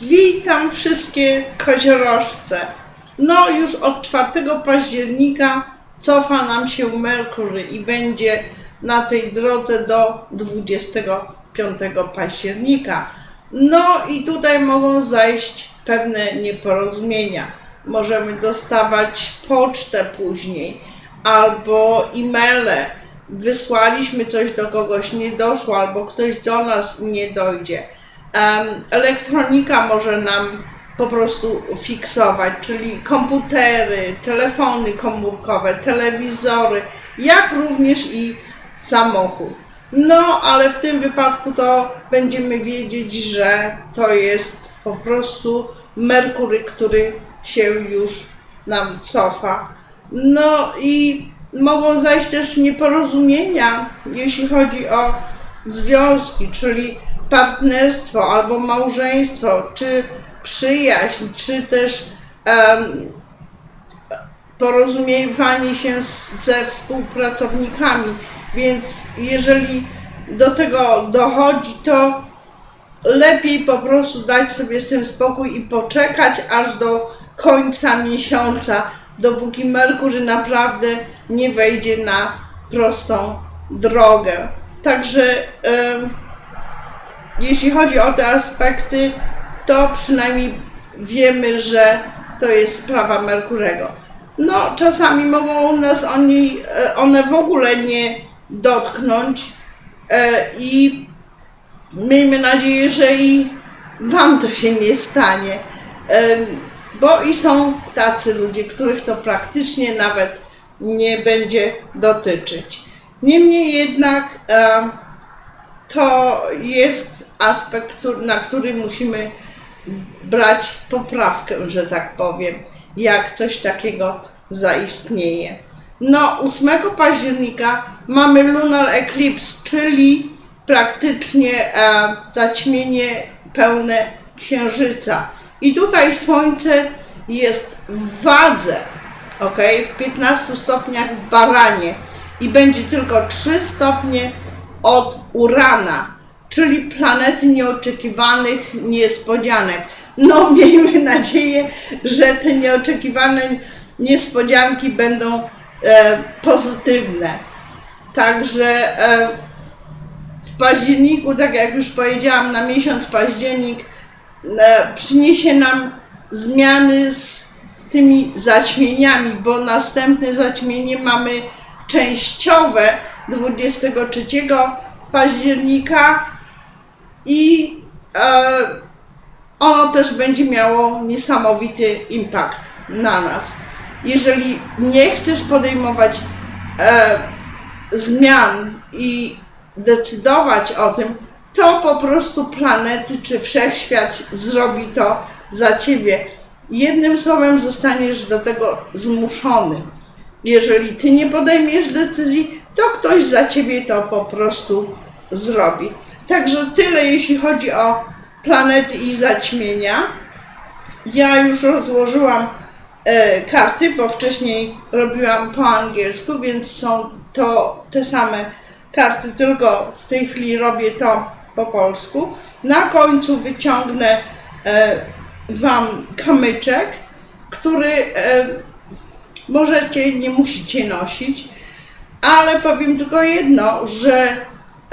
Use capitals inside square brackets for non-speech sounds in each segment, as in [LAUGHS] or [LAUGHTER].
Witam wszystkie koziorożce. No już od 4 października cofa nam się Merkury i będzie na tej drodze do 25 października. No i tutaj mogą zajść pewne nieporozumienia. Możemy dostawać pocztę później albo e-maile. Wysłaliśmy coś do kogoś, nie doszło, albo ktoś do nas nie dojdzie. Elektronika może nam po prostu fiksować, czyli komputery, telefony komórkowe, telewizory, jak również i samochód. No, ale w tym wypadku to będziemy wiedzieć, że to jest po prostu Merkury, który się już nam cofa. No i mogą zajść też nieporozumienia, jeśli chodzi o związki, czyli partnerstwo albo małżeństwo, czy przyjaźń, czy też em, porozumiewanie się z, ze współpracownikami. Więc jeżeli do tego dochodzi, to lepiej po prostu dać sobie z tym spokój i poczekać aż do końca miesiąca, dopóki Merkury naprawdę nie wejdzie na prostą drogę. Także em, jeśli chodzi o te aspekty, to przynajmniej wiemy, że to jest sprawa Merkurego. No, czasami mogą nas oni, e, one w ogóle nie dotknąć e, i miejmy nadzieję, że i Wam to się nie stanie, Em, bo i są tacy ludzie, których to praktycznie nawet nie będzie dotyczyć. Niemniej jednak to jest aspekt, na który musimy brać poprawkę, że tak powiem, jak coś takiego zaistnieje. No, 8 października mamy lunar eclipse, czyli praktycznie e, zaćmienie pełne księżyca. I tutaj słońce jest w wadze, ok, w 15 stopniach w baranie i będzie tylko 3 stopnie od Urana, czyli planety nieoczekiwanych niespodzianek. No, [LAUGHS] miejmy nadzieję, że te nieoczekiwane niespodzianki będą e, pozytywne. Także e, w październiku, tak jak już powiedziałam, na miesiąc październik e, przyniesie nam zmiany z tymi zaćmieniami, bo następne zaćmienie mamy częściowe 23 października i e, ono też będzie miało niesamowity impact na nas. Jeżeli nie chcesz podejmować e, zmian i decydować o tym, to po prostu planety czy wszechświat zrobi to za ciebie. Jednym słowem zostaniesz do tego zmuszony. Jeżeli ty nie podejmiesz decyzji, to ktoś za ciebie to po prostu zrobi. Także tyle, jeśli chodzi o planety i zaćmienia. Ja już rozłożyłam e, karty, bo wcześniej robiłam po angielsku, więc są to te same karty, tylko w tej chwili robię to po polsku. Na końcu wyciągnę e, Wam kamyczek, który e, możecie, nie musicie nosić, ale powiem tylko jedno, że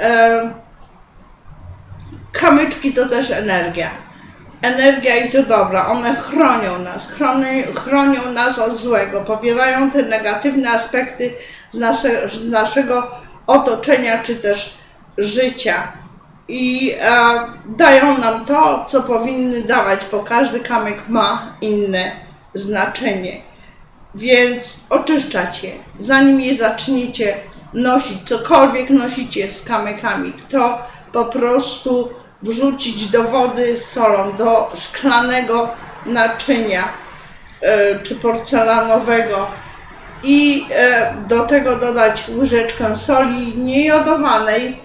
e, kamyczki to też energia. Energia i to dobra, one chronią nas, chronią, chronią nas od złego, pobierają te negatywne aspekty z, nasze, z naszego otoczenia czy też życia i e, dają nam to, co powinny dawać, bo każdy kamyk ma inne znaczenie. Więc oczyszczacie, zanim je zaczniecie nosić, cokolwiek nosicie z kamykami, to po prostu wrzucić do wody z solą, do szklanego naczynia e, czy porcelanowego i e, do tego dodać łyżeczkę soli niejodowanej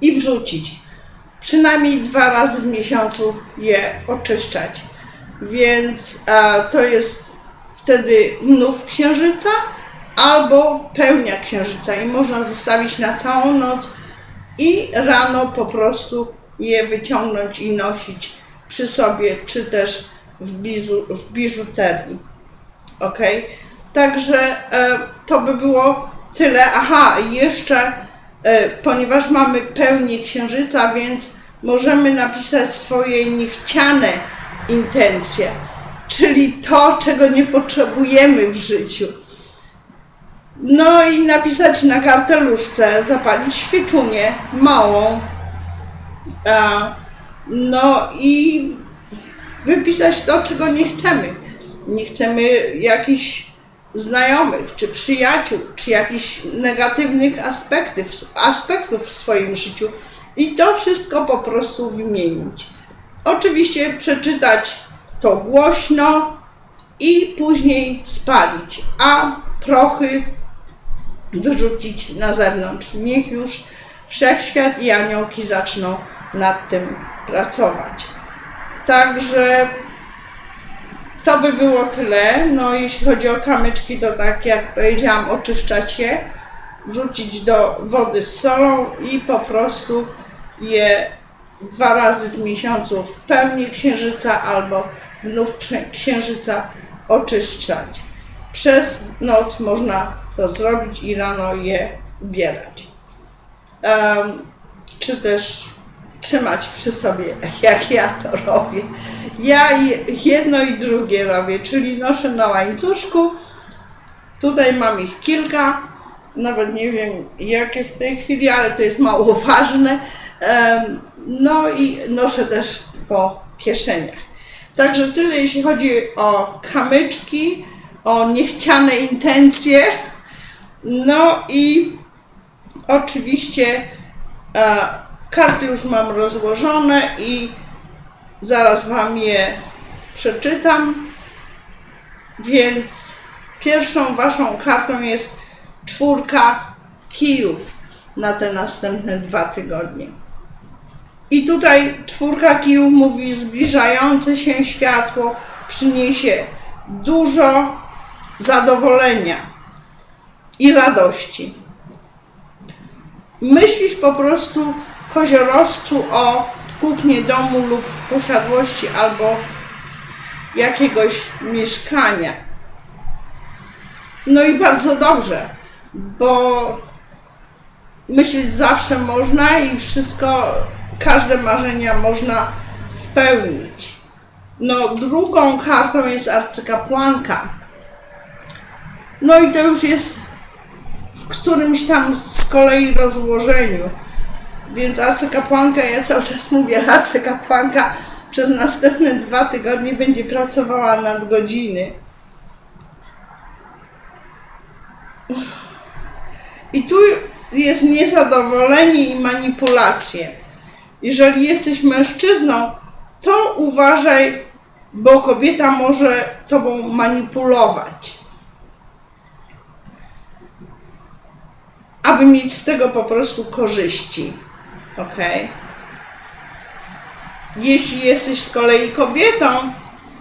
i wrzucić. Przynajmniej dwa razy w miesiącu je oczyszczać. Więc e, to jest wtedy mnów księżyca albo pełnia księżyca i można zostawić na całą noc i rano po prostu je wyciągnąć i nosić przy sobie, czy też w, bizu, w biżuterii. Ok? Także e, to by było tyle. Aha, jeszcze, e, ponieważ mamy pełnię księżyca, więc możemy napisać swoje niechciane intencje, czyli to, czego nie potrzebujemy w życiu. No i napisać na karteluszce, zapalić świeczunię małą, a, no i wypisać to, czego nie chcemy. Nie chcemy jakichś znajomych, czy przyjaciół, czy jakichś negatywnych aspektów, aspektów w swoim życiu i to wszystko po prostu wymienić. Oczywiście przeczytać to głośno i później spalić, a prochy wyrzucić na zewnątrz. Niech już wszechświat i aniołki zaczną nad tym pracować. Także to by było tyle. No, jeśli chodzi o kamyczki, to tak jak powiedziałam, oczyszczać je, wrzucić do wody z solą i po prostu je dwa razy w miesiącu w pełni księżyca albo księ- księżyca oczyszczać. Przez noc można to zrobić i rano je ubierać. Em, czy też trzymać przy sobie, [LAUGHS] jak ja to robię. Ja je- jedno i drugie robię, czyli noszę na łańcuszku. Tutaj mam ich kilka, nawet nie wiem jakie w tej chwili, ale to jest mało ważne. No i noszę też po kieszeniach. Także tyle jeśli chodzi o kamyczki, o niechciane intencje. No i oczywiście e, karty już mam rozłożone i zaraz Wam je przeczytam. Więc pierwszą Waszą kartą jest czwórka kijów na te następne dwa tygodnie. I tutaj czwórka kijów mówi, zbliżające się światło przyniesie dużo zadowolenia i radości. Myślisz po prostu, koziorożcu, o kupnie domu lub posiadłości albo jakiegoś mieszkania. No i bardzo dobrze, bo myśleć zawsze można i wszystko, każde marzenia można spełnić. No, drugą kartą jest arcykapłanka. No i to już jest w którymś tam z kolei rozłożeniu. Więc arcykapłanka, ja cały czas mówię, [LAUGHS] arcykapłanka przez następne dwa tygodnie będzie pracowała nad godziny. I tu jest niezadowolenie i manipulacje. Jeżeli jesteś mężczyzną, to uważaj, bo kobieta może tobą manipulować. Aby mieć z tego po prostu korzyści. Ok? Jeśli jesteś z kolei kobietą,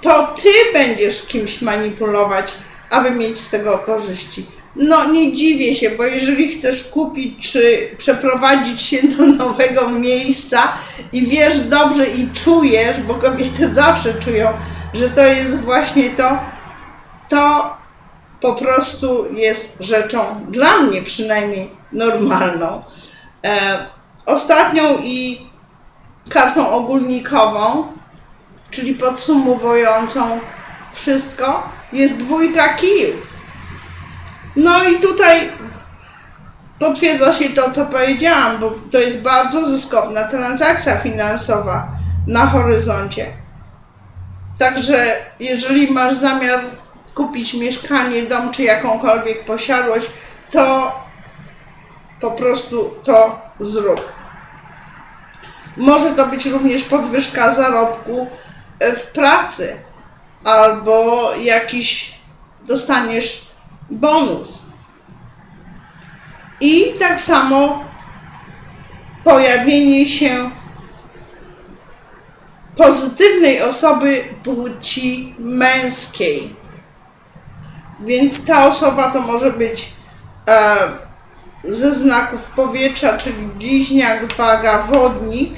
to ty będziesz kimś manipulować, aby mieć z tego korzyści. No nie dziwię się, bo jeżeli chcesz kupić czy przeprowadzić się do [LAUGHS] nowego miejsca i wiesz dobrze i czujesz, bo kobiety [LAUGHS] zawsze czują, że to jest właśnie to, to po prostu jest rzeczą dla mnie przynajmniej normalną. E, ostatnią i kartą ogólnikową, czyli podsumowującą wszystko, jest dwójka kijów. No i tutaj potwierdza się to, co powiedziałam, bo to jest bardzo zyskowna transakcja finansowa na horyzoncie. Także jeżeli masz zamiar kupić mieszkanie, dom czy jakąkolwiek posiadłość, to po prostu to zrób. Może to być również podwyżka zarobku e, w pracy albo jakiś dostaniesz bonus. I tak samo pojawienie się pozytywnej osoby płci męskiej. Więc ta osoba to może być e, ze znaków powietrza, czyli bliźniak, waga, wodnik,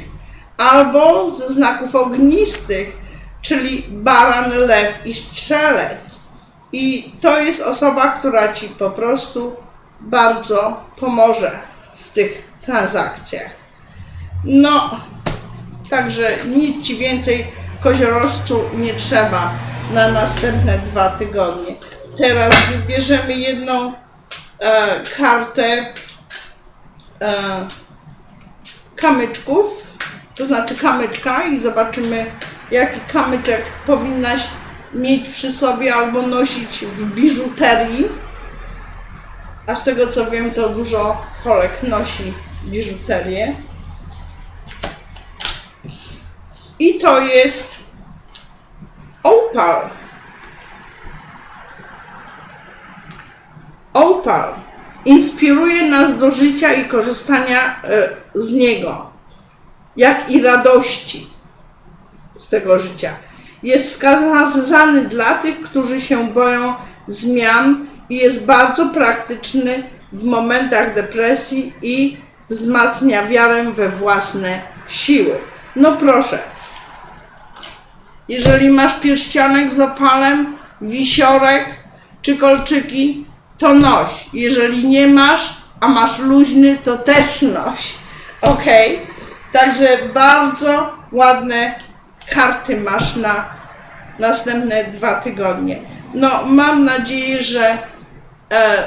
albo ze znaków ognistych, czyli baran, lew i strzelec. I to jest osoba, która ci po prostu bardzo pomoże w tych transakcjach. No, także nic ci więcej koziorożcu nie trzeba na następne dwa tygodnie. Teraz wybierzemy jedną e, kartę e, kamyczków, to znaczy kamyczka i zobaczymy jaki kamyczek powinnaś mieć przy sobie albo nosić w biżuterii. A z tego co wiem, to dużo Polek nosi biżuterię. I to jest opal. Opal inspiruje nas do życia i korzystania e, z niego, jak i radości z tego życia. Jest wskazany dla tych, którzy się boją zmian i jest bardzo praktyczny w momentach depresji i wzmacnia wiarę we własne siły. No proszę, jeżeli masz pierścionek z opalem, wisiorek czy kolczyki, to noś. Jeżeli nie masz, a masz luźny, to też noś. Ok? Także bardzo ładne karty masz na następne dwa tygodnie. No, mam nadzieję, że e,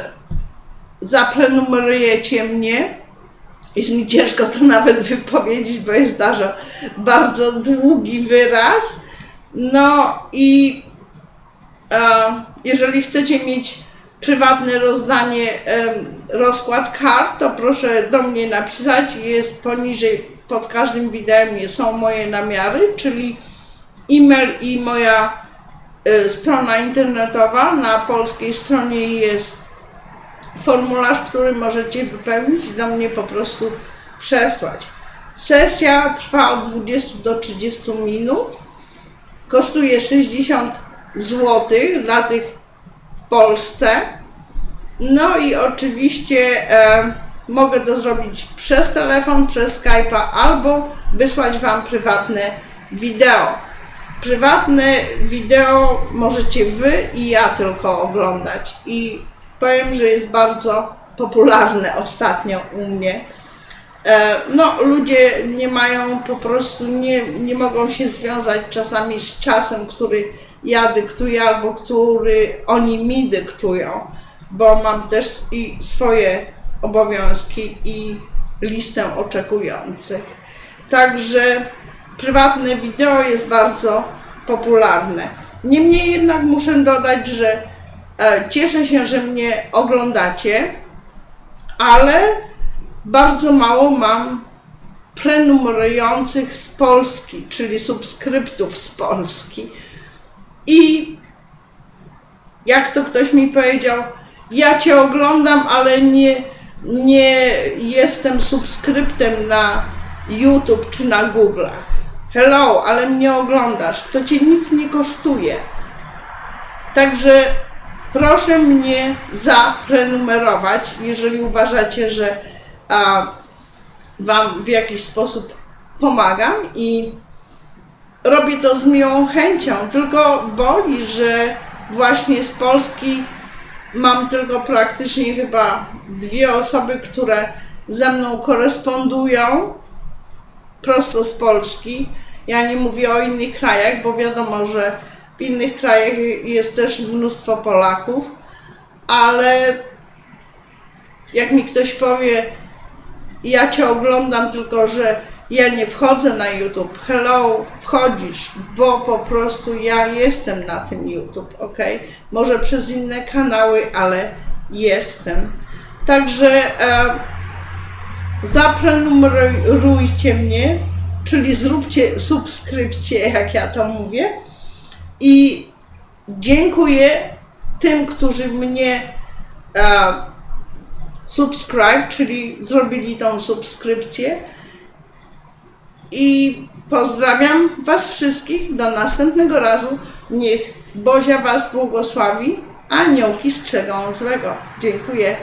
zaprenumerujecie mnie. Jest mi ciężko to nawet wypowiedzieć, bo jest darza bardzo długi wyraz. No i e, jeżeli chcecie mieć prywatne rozdanie, e, rozkład kart, to proszę do mnie napisać. Jest poniżej, pod każdym wideo są moje namiary, czyli e-mail i moja e, strona internetowa. Na polskiej stronie jest formularz, który możecie wypełnić i do mnie po prostu przesłać. Sesja trwa od 20 do 30 minut. Kosztuje 60 zł dla tych w Polsce. No i oczywiście e, mogę to zrobić przez telefon, przez Skype'a albo wysłać Wam prywatne wideo. Prywatne wideo możecie Wy i ja tylko oglądać i powiem, że jest bardzo popularne ostatnio u mnie. E, no, ludzie nie mają po prostu, nie, nie mogą się związać czasami z czasem, który ja dyktuję albo który oni mi dyktują, bo mam też i swoje obowiązki i listę oczekujących. Także prywatne wideo jest bardzo popularne. Niemniej jednak muszę dodać, że e, cieszę się, że mnie oglądacie, ale bardzo mało mam prenumerujących z Polski, czyli subskryptów z Polski. I jak to ktoś mi powiedział, ja Cię oglądam, ale nie, nie jestem subskryptem na YouTube czy na Google'ach. Hello, ale mnie oglądasz, to Cię nic nie kosztuje. Także proszę mnie zaprenumerować, jeżeli uważacie, że a, Wam w jakiś sposób pomagam i robię to z miłą chęcią, tylko boli, że właśnie z Polski mam tylko praktycznie chyba dwie osoby, które ze mną korespondują prosto z Polski. Ja nie mówię o innych krajach, bo wiadomo, że w innych krajach jest też mnóstwo Polaków, ale jak mi ktoś powie, ja cię oglądam, tylko że ja nie wchodzę na YouTube. Hello, wchodzisz, bo po prostu ja jestem na tym YouTube, ok? Może przez inne kanały, ale jestem. Także e, zaprenumerujcie mnie, czyli zróbcie subskrypcję, jak ja to mówię. I dziękuję tym, którzy mnie e, subscribe, czyli zrobili tą subskrypcję. I pozdrawiam Was wszystkich. Do następnego razu. Niech Bozia Was błogosławi, a aniołki strzegą złego. Dziękuję.